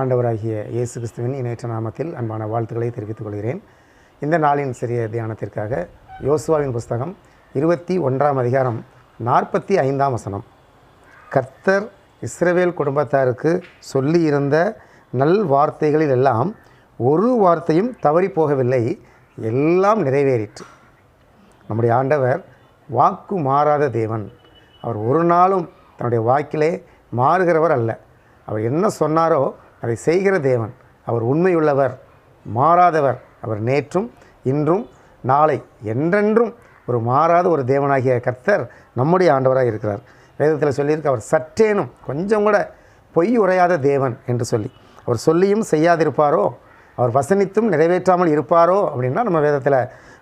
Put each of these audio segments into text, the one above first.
ஆண்டவராகிய இயேசு கிறிஸ்துவின் இணையற்ற நாமத்தில் அன்பான வாழ்த்துக்களை தெரிவித்துக் கொள்கிறேன். இந்த நாளின் சிறிய தியானத்திற்காக யோசுவாவின் புஸ்தகம் இருபத்தி ஒன்றாம் அதிகாரம் நாற்பத்தி ஐந்தாம் வசனம். கர்த்தர் இஸ்ரவேல் குடும்பத்தாருக்கு சொல்லியிருந்த நல் வார்த்தைகளில் எல்லாம் ஒரு வார்த்தையும் தவறி போகவில்லை எல்லாம் நிறைவேறிற்று. நம்முடைய ஆண்டவர் வாக்கு மாறாத தேவன். அவர் ஒரு நாளும் தன்னுடைய வாக்கிலே மாறுகிறவர் அல்ல. அவர் என்ன சொன்னாரோ அதை செய்கிற தேவன். அவர் உண்மையுள்ளவர் மாறாதவர். அவர் நேற்றும் இன்றும் நாளை என்றென்றும் ஒரு மாறாத ஒரு தேவனாகிய கர்த்தர் நம்முடைய ஆண்டவராக இருக்கிறார். வேதத்தில் சொல்லியிருக்கு அவர் சற்றேனும் கொஞ்சம் கூட பொய் உரையாத தேவன் என்று சொல்லி. அவர் சொல்லியும் செய்யாதிருப்பாரோ? அவர் வசனித்தும் நிறைவேற்றாமல் இருப்பாரோ? அப்படின்னா நம்ம வேதத்தில்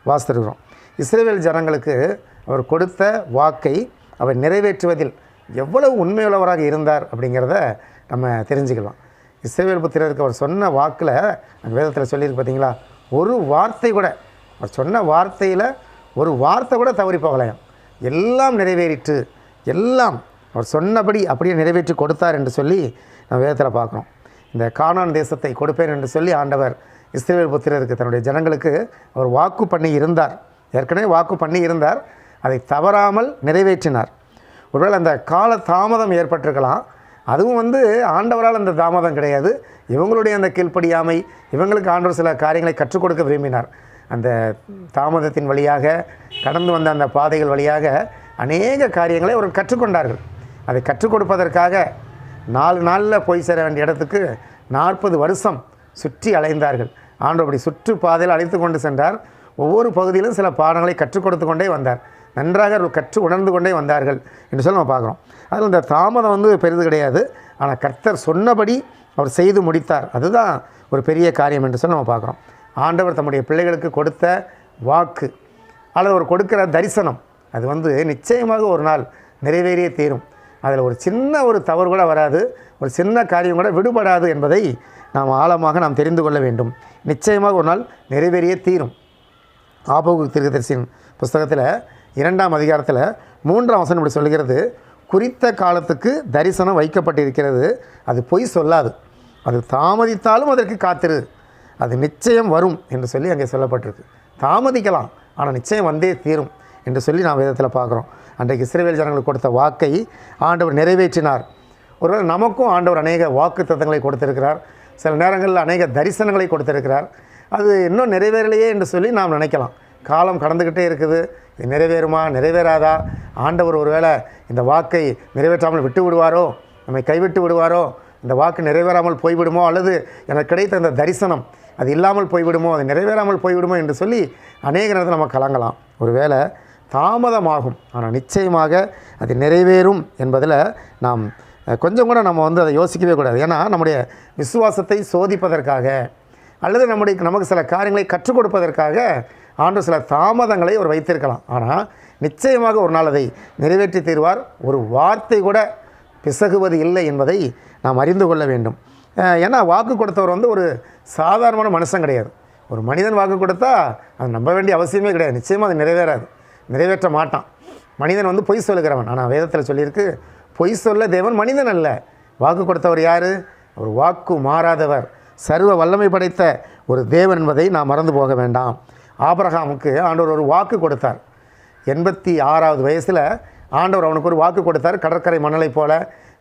வாசித்திருக்கிறோம். இஸ்ரேவேல் ஜனங்களுக்கு அவர் கொடுத்த வாக்கை அவர் நிறைவேற்றுவதில் எவ்வளவு உண்மையுள்ளவராக இருந்தார் அப்படிங்கிறத நம்ம தெரிஞ்சுக்கலாம். இசைவேல் புத்திரருக்கு அவர் சொன்ன வாக்கில் அந்த வேதத்தில் சொல்லியிருக்கு பார்த்தீங்களா ஒரு வார்த்தை கூட அவர் சொன்ன வார்த்தையில் ஒரு வார்த்தை கூட தவறி போகலையாம். எல்லாம் நிறைவேறிற்று. எல்லாம் அவர் சொன்னபடி அப்படியே நிறைவேற்றி கொடுத்தார் என்று சொல்லி நம்ம வேதத்தில் பார்க்குறோம். இந்த கானான் தேசத்தை கொடுப்பேன் என்று சொல்லி ஆண்டவர் இஸ்ரேல் புத்திரருக்கு தன்னுடைய ஜனங்களுக்கு அவர் வாக்கு பண்ணி இருந்தார். ஏற்கனவே வாக்கு பண்ணி இருந்தார். அதை தவறாமல் நிறைவேற்றினார். ஒருவேளை அந்த கால தாமதம் ஏற்பட்டிருக்கலாம். அதுவும் வந்து ஆண்டவரால் அந்த தாமதம் கிடையாது. இவங்களுடைய அந்த கீழ்ப்படியாமை இவங்களுக்கு ஆண்டவர் சில காரியங்களை கற்றுக் கொடுக்க விரும்பினார். அந்த தாமதத்தின் வழியாக கடந்து வந்த அந்த பாதைகள் வழியாக அநேக காரியங்களை அவர்கள் கற்றுக்கொண்டார்கள் அதை கற்றுக் கொடுப்பதற்காக நாலு நாளில் போய் சேர வேண்டிய இடத்துக்கு நாற்பது வருஷம் சுற்றி அலைந்தார்கள். ஆண்டு அப்படி சுற்று பாதையில் அழைத்து கொண்டு சென்றார். ஒவ்வொரு பகுதியிலும் சில பாடங்களை கற்றுக் கொடுத்து கொண்டே வந்தார். நன்றாக கற்று உணர்ந்து கொண்டே வந்தார்கள் என்று சொல்லி நம்ம பார்க்குறோம். அதில் இந்த தாமதம் வந்து பெரிது கிடையாது. ஆனால் கர்த்தர் சொன்னபடி அவர் செய்து முடித்தார். அதுதான் ஒரு பெரிய காரியம் என்று சொல்லி நம்ம பார்க்குறோம். ஆண்டவர் தம்முடைய பிள்ளைகளுக்கு கொடுத்த வாக்கு அல்லது ஒரு கொடுக்கிற தரிசனம் அது வந்து நிச்சயமாக ஒரு நாள் நிறைவேறியே தீரும். அதில் ஒரு சின்ன ஒரு தவறு கூட வராது. ஒரு சின்ன காரியம் கூட விடுபடாது என்பதை நாம் ஆழமாக நாம் தெரிந்து கொள்ள வேண்டும். நிச்சயமாக ஒரு நாள் நிறைவேறியே தீரும். ஆபோகு தீர்க்கதரிசியின் புஸ்தகத்தில் இரண்டாம் அதிகாரத்தில் மூன்றாம் வசனம் இப்படி சொல்கிறது குறித்த காலத்துக்கு தரிசனம் வைக்கப்பட்டிருக்கிறது. அது பொய் சொல்லாது. அது தாமதித்தாலும் அதற்கு காத்திரு. அது நிச்சயம் வரும் என்று சொல்லி அங்கே சொல்லப்பட்டிருக்கு. தாமதிக்கலாம் ஆனால் நிச்சயம் வந்தே தீரும் என்று சொல்லி நாம் வேதத்தில் பார்க்குறோம். அன்றைக்கு இஸ்ரேவேல் ஜனங்களுக்கு கொடுத்த வாக்கை ஆண்டவர் நிறைவேற்றினார். ஒருவேளை நமக்கும் ஆண்டவர் அநேக வாக்கு தத்தங்களை கொடுத்திருக்கிறார். சில நேரங்களில் அநேக தரிசனங்களை கொடுத்திருக்கிறார். அது இன்னும் நிறைவேறலையே என்று சொல்லி நாம் நினைக்கலாம். காலம் கடந்துக்கிட்டே இருக்குது. இது நிறைவேறுமா? நிறைவேறாதா? ஆண்டவர் ஒருவேளை இந்த வாக்கை நிறைவேற்றாமல் விட்டு விடுவாரோ? நம்மை கைவிட்டு விடுவாரோ? இந்த வாக்கு நிறைவேறாமல் போய்விடுமோ? அல்லது எனக்கு கிடைத்த இந்த தரிசனம் அது இல்லாமல் போய்விடுமோ? அது நிறைவேறாமல் போய்விடுமோ என்று சொல்லி அநேக நேரத்தில் நம்ம கலங்கலாம். ஒருவேளை தாமதமாகும். ஆனால் நிச்சயமாக அது நிறைவேறும் என்பதில் நாம் கொஞ்சம் கூட நம்ம வந்து அதை யோசிக்கவே கூடாது. ஏன்னா நம்முடைய விசுவாசத்தை சோதிப்பதற்காக அல்லது நம்முடைய நமக்கு சில காரியங்களை கற்றுக் கொடுப்பதற்காக ஆண்டு சில தாமதங்களை அவர் வைத்திருக்கலாம். ஆனால் நிச்சயமாக ஒரு நாள் அதை நிறைவேற்றி தீர்வார். ஒரு வார்த்தை கூட பிசகுவது இல்லை என்பதை நாம் அறிந்து கொள்ள வேண்டும். ஏன்னா வாக்கு கொடுத்தவர் வந்து ஒரு சாதாரணமான மனுஷன் கிடையாது. ஒரு மனிதன் வாக்கு கொடுத்தா அதை நம்ப வேண்டிய அவசியமே கிடையாது. நிச்சயமாக அது நிறைவேறாது. நிறைவேற்ற மாட்டான். மனிதன் வந்து பொய் சொல்லுகிறவன். ஆனால் வேதத்தில் சொல்லியிருக்கு பொய் சொல்ல தேவன் மனிதன் அல்ல. வாக்கு கொடுத்தவர் யார்? ஒரு வாக்கு மாறாதவர். சர்வ வல்லமை படைத்த ஒரு தேவன் என்பதை நாம் மறந்து போக வேண்டாம். ஆபரகாமுக்கு ஆண்டவர் ஒரு வாக்கு கொடுத்தார். எண்பத்தி ஆறாவது வயசில் ஆண்டவர் அவனுக்கு ஒரு வாக்கு கொடுத்தார். கடற்கரை மணலை போல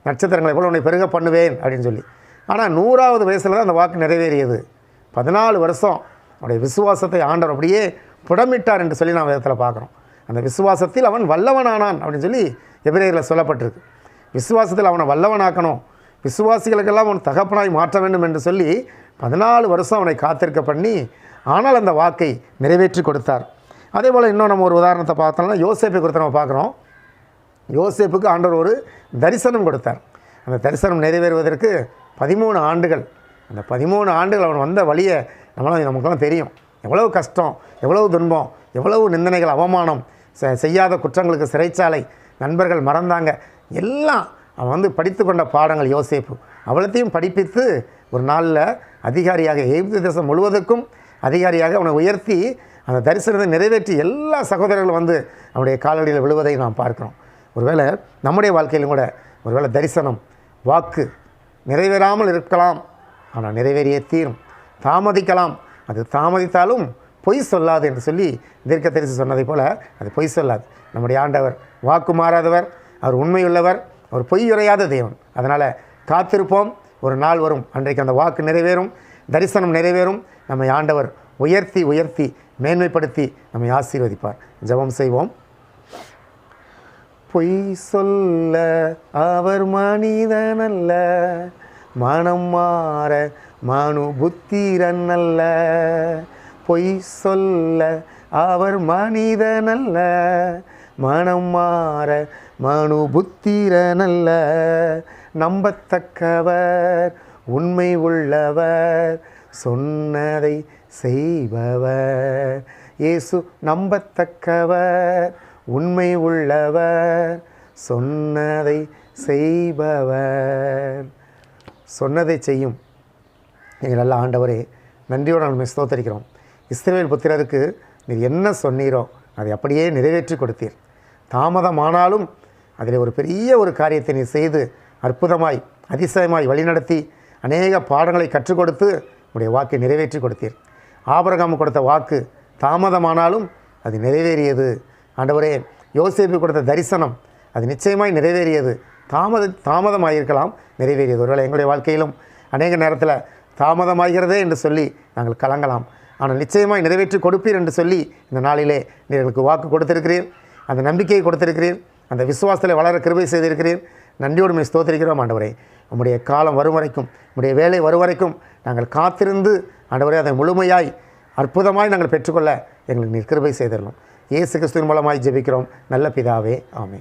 நட்சத்திரங்களைப் போல் உன்னை பெருக பண்ணுவேன் அப்படின்னு சொல்லி. ஆனால் நூறாவது வயசில் தான் அந்த வாக்கு நிறைவேறியது. பதினாலு வருஷம் அவனுடைய விசுவாசத்தை ஆண்டவர் அப்படியே புடமிட்டார் என்று சொல்லி நாம் விதத்தில் பார்க்குறோம். அந்த விசுவாசத்தில் அவன் வல்லவனானான் அப்படின்னு சொல்லி எபிரேயரில் சொல்லப்பட்டிருக்கு. விசுவாசத்தில் அவனை வல்லவனாக்கணும். விசுவாசிகளுக்கெல்லாம் அவன் தகப்பனாய் மாற்ற வேண்டும் என்று சொல்லி பதினாலு வருஷம் அவனை காத்திருக்க பண்ணி ஆனால் அந்த வாக்கை நிறைவேற்றி கொடுத்தார். அதே போல் இன்னும் நம்ம ஒரு உதாரணத்தை பார்த்தோம்னா யோசேப்பை குறித்து நம்ம பார்க்குறோம். யோசேப்புக்கு ஆண்டவர் ஒரு தரிசனம் கொடுத்தார். அந்த தரிசனம் நிறைவேறுவதற்கு பதிமூணு ஆண்டுகள். அந்த பதிமூணு ஆண்டுகள் அவன் வந்த வழியை நம்மளால் நமக்கெல்லாம் தெரியும். எவ்வளவு கஷ்டம் எவ்வளவு துன்பம் எவ்வளவு நிந்தனைகள் அவமானம் செ- செய்யாத குற்றங்களுக்கு சிறைச்சாலை நண்பர்கள் மறந்தாங்க. எல்லாம் அவன் வந்து படித்து கொண்ட பாடங்கள் யோசேப்பு. அவ்வளத்தையும் படிப்பித்து ஒரு நாளில் அதிகாரியாக எகிப்து தேசம் முழுவதுக்கும் அதிகாரியாக அவனை உயர்த்தி அந்த தரிசனத்தை நிறைவேற்றி எல்லா சகோதரர்களும் வந்து அவனுடைய காலடியில் விழுவதை நாம் பார்க்கிறோம். ஒருவேளை நம்முடைய வாழ்க்கையிலும் கூட ஒருவேளை தரிசனம் வாக்கு நிறைவேறாமல் இருக்கலாம். ஆனால் நிறைவேறிய தீரும். தாமதிக்கலாம். அது தாமதித்தாலும் பொய் சொல்லாது என்று சொல்லி தீர்க்க தரிசி சொன்னதைப் போல் அது பொய் சொல்லாது. நம்முடைய ஆண்டவர் வாக்கு மாறாதவர் அவர் உண்மையுள்ளவர் அவர் பொய் உரையாத தெய்வம் அதனால் காத்திருப்போம். ஒரு நாள் வரும். அன்றைக்கு அந்த வாக்கு நிறைவேறும். தரிசனம் நிறைவேறும். நம்மை ஆண்டவர் உயர்த்தி உயர்த்தி மேன்மைப்படுத்தி நம்மை ஆசீர்வதிப்பார். ஜெபம் செய்வோம். பொய் சொல்ல அவர் மனிதனல்ல மனம் மாற மனு புத்திரன் அல்ல. பொய் சொல்ல அவர் மனிதனல்ல மனம் மாற மனு புத்திரன் அல்ல. நம்பத்தக்கவர் உண்மை உள்ளவர் சொன்னதை செய்பவர். இயேசு நம்பத்தக்கவர் உண்மை உள்ளவர் சொன்னதை செய்பவர். சொன்னதை செய்யும். எங்கள் நல்ல ஆண்டவரே நன்றியோடு நம்ம ஸ்தோத்தரிக்கிறோம். இஸ்ரேல் புத்திரருக்கு நீர் என்ன சொன்னீரோ அதை அப்படியே நிறைவேற்றி கொடுத்தீர். தாமதமானாலும் அதில் ஒரு பெரிய ஒரு காரியத்தை நீ செய்து அற்புதமாய் அதிசயமாய் வழிநடத்தி அநேக பாடங்களை கற்றுக் கொடுத்து உடைய வாக்கை நிறைவேற்றி கொடுத்தீர். ஆபரகாம் கொடுத்த வாக்கு தாமதமானாலும் அது நிறைவேறியது. ஆண்டவரே யோசேப்பு கொடுத்த தரிசனம் அது நிச்சயமாய் நிறைவேறியது. தாமத தாமதமாயிருக்கலாம் நிறைவேறியது. ஒருவேளை எங்களுடைய வாழ்க்கையிலும் அநேக நேரத்தில் தாமதமாகிறதே என்று சொல்லி நாங்கள் கலங்கலாம். ஆனால் நிச்சயமாய் நிறைவேற்றி கொடுப்பீர் என்று சொல்லி இந்த நாளிலே நீர் எங்களுக்கு வாக்கு கொடுத்திருக்கிறீர். அந்த நம்பிக்கையை கொடுத்திருக்கிறீர். அந்த விசுவாசத்தில் வளர கிருபை செய்திருக்கிறீர். நன்றியோடு மே ஸ்தோத்திரிக்கிறோம் ஆண்டவரே. உம்முடைய காலம் வரும் வரைக்கும் உம்முடைய வேலை வரும் வரைக்கும் நாங்கள் காத்திருந்து ஆண்டவரே அதை முழுமையாய் அற்புதமாய் நாங்கள் பெற்றுக்கொள்ள எங்களுக்கு நிற்கிருபை செய்திடலாம் இயேசு கிறிஸ்துவின் மூலமாய் ஜெபிக்கிறோம். நல்ல பிதாவே ஆமே